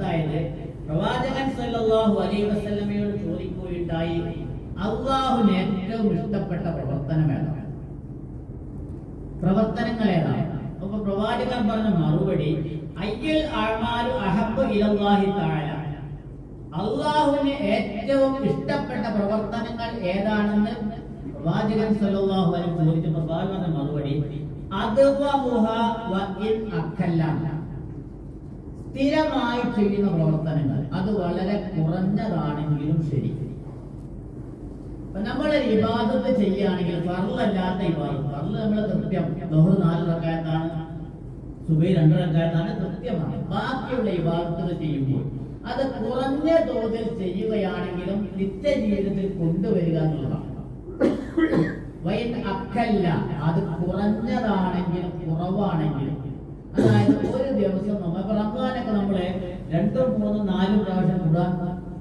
അതായത് പ്രവാചകൻ സല്ലല്ലാഹു അലൈഹി വസല്ലമയോട് ചോദിക്കുകയുണ്ടായി അള്ളാഹുവിന് ഏറ്റവും ഇഷ്ടപ്പെട്ട പ്രവർത്തനം ഏതാണ്? പ്രവർത്തനങ്ങൾ ഏതാണ്? അപ്പൊ പ്രവാചകൻ പറഞ്ഞ മറുപടി അയ്യൽ അഅ്മാലു അഹബ് ഇലല്ലാഹി തആല. അള്ളാഹുവിന് ഏറ്റവും ഇഷ്ടപ്പെട്ട പ്രവർത്തനങ്ങൾ ഏതാണെന്ന് പ്രവാചകൻ സല്ലല്ലാഹു അലൈഹി ചോദിച്ചപ്പോൾ പ്രവാചകന്റെ മറുപടി മറുപടി മുഹ വ ഇൻ അക്കല്ല സ്ഥിരമായി ചെയ്യുന്ന പ്രവർത്തനങ്ങൾ. അത് വളരെ കുറഞ്ഞതാണെങ്കിലും ശരി. നമ്മൾ ഇബാദത്ത് ചെയ്യുകയാണെങ്കിൽ ഫറലല്ലാത്ത ഇബാദത്ത്. ഫറൽ നമ്മൾ കൃത്യം. ദോഹ് നാല് റക്കായത്താണ്. സുബൈ രണ്ട് റക്കായത്താണ് കൃത്യമാണ്. ബാക്കിയുള്ള ഇബാദത്തുകൾ ചെയ്യുമ്പോൾ അത് കുറഞ്ഞ തോതിൽ ചെയ്യുകയാണെങ്കിലും നിത്യ ജീവിതത്തിൽ കൊണ്ടുവരിക എന്നുള്ളതാണ്. വൈൻ അക്കല്ല. അത് കുറഞ്ഞതാണെങ്കിലും കുറവാണെങ്കിലും അതായത് ഒരു ദിവസം നമ്മൾ ഇപ്പൊ റമദാനൊക്കെ നമ്മളെ രണ്ടും മൂന്നും നാലും പ്രാവശ്യം കൂടാൻ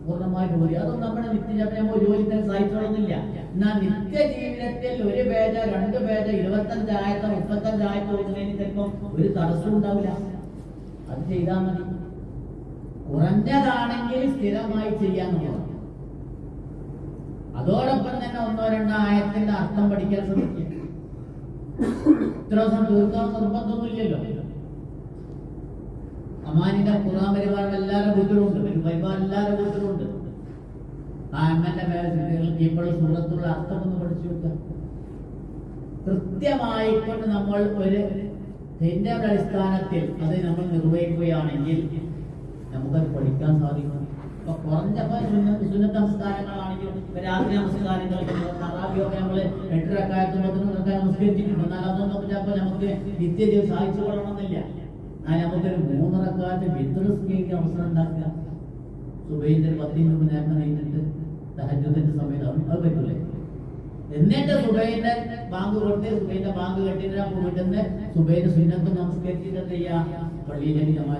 പൂർണമായിട്ട് പോയി അതൊന്നും നമ്മുടെ നിത്യജീവിതം നമ്മൾ ജോലി തന്നെ സഹിച്ചോളുന്നില്ല എന്നാൽ നിത്യജീവിതത്തിൽ ഒരു പേജ രണ്ട് പേജ ഇരുപത്തഞ്ചായത്ത മുപ്പത്തഞ്ചായത്ത ഓടുന്നതിന് ചിലപ്പം ഒരു തടസ്സം ഉണ്ടാവില്ല. അത് ചെയ്താൽ മതി. കുറഞ്ഞതാണെങ്കിൽ സ്ഥിരമായി ചെയ്യാന്നുള്ളതാണ് അതോടൊപ്പം തന്നെ ഒന്നോ രണ്ടോ ആയത്തിന്റെ അർത്ഥം പഠിക്കാൻ ശ്രമിക്കുക. ഇത്ര ദിവസം തീർക്കാൻ നിർബന്ധമൊന്നുമില്ലല്ലോ. അമാനിന്റെ ഖുർആൻ പരിപാടി എല്ലാവരുടെ വീട്ടിലുണ്ട്. ഒരു പരിപാടി എല്ലാവരുടെ വീട്ടിലുണ്ട്. ആ അമ്മന്റെ മേലത്തിൽ നിങ്ങൾക്ക് ഇപ്പോഴും സൂറത്തുള്ള അർത്ഥം ഒന്ന് പഠിച്ചു വെക്കുക. കൃത്യമായിക്കൊണ്ട് നമ്മൾ ഒരു ഇതിന്റെ അടിസ്ഥാനത്തിൽ അത് നമ്മൾ നിർവഹിക്കുകയാണെങ്കിൽ നമുക്കത് പഠിക്കാൻ സാധിക്കും. ഇപ്പൊ കുറഞ്ഞപ്പോ സുന്നത്ത നമസ്കാരങ്ങളാണെങ്കിലും ഇപ്പൊ രാത്രി നമസ്കാരങ്ങൾ തറാവിയൊക്കെ നമ്മൾ എട്ടരക്കാലത്ത് പതിനൊന്നൊക്കെ നമസ്കരിച്ചിട്ടുണ്ട് എന്നാൽ അതൊന്നും നമുക്ക് നിത്യജീവി സാധിച്ചു കൊള്ളണമെന്നില്ല. എന്നാൽ നമുക്കൊരു വിദ്രസ്കരിക്കാൻ അവസരം ഉണ്ടാക്കുക. സുബൈന്റെ പത്തിന് നേരത്തെ കഴിഞ്ഞിട്ട് തഹജത്തിന്റെ സമയത്ത് അത് അത് പറ്റൂലേ. എന്നിട്ട് സുബൈന്റെ ബാങ്ക് കൊടുത്ത് സുബൈന്റെ ബാങ്ക് കെട്ടിട്ട് വീട്ടിൽ സുബൈന്റെ സുന്നത്ത് നമസ്കരിച്ചിട്ട് എന്ത് ചെയ്യാ? പള്ളിയിലേക്ക് ജമാ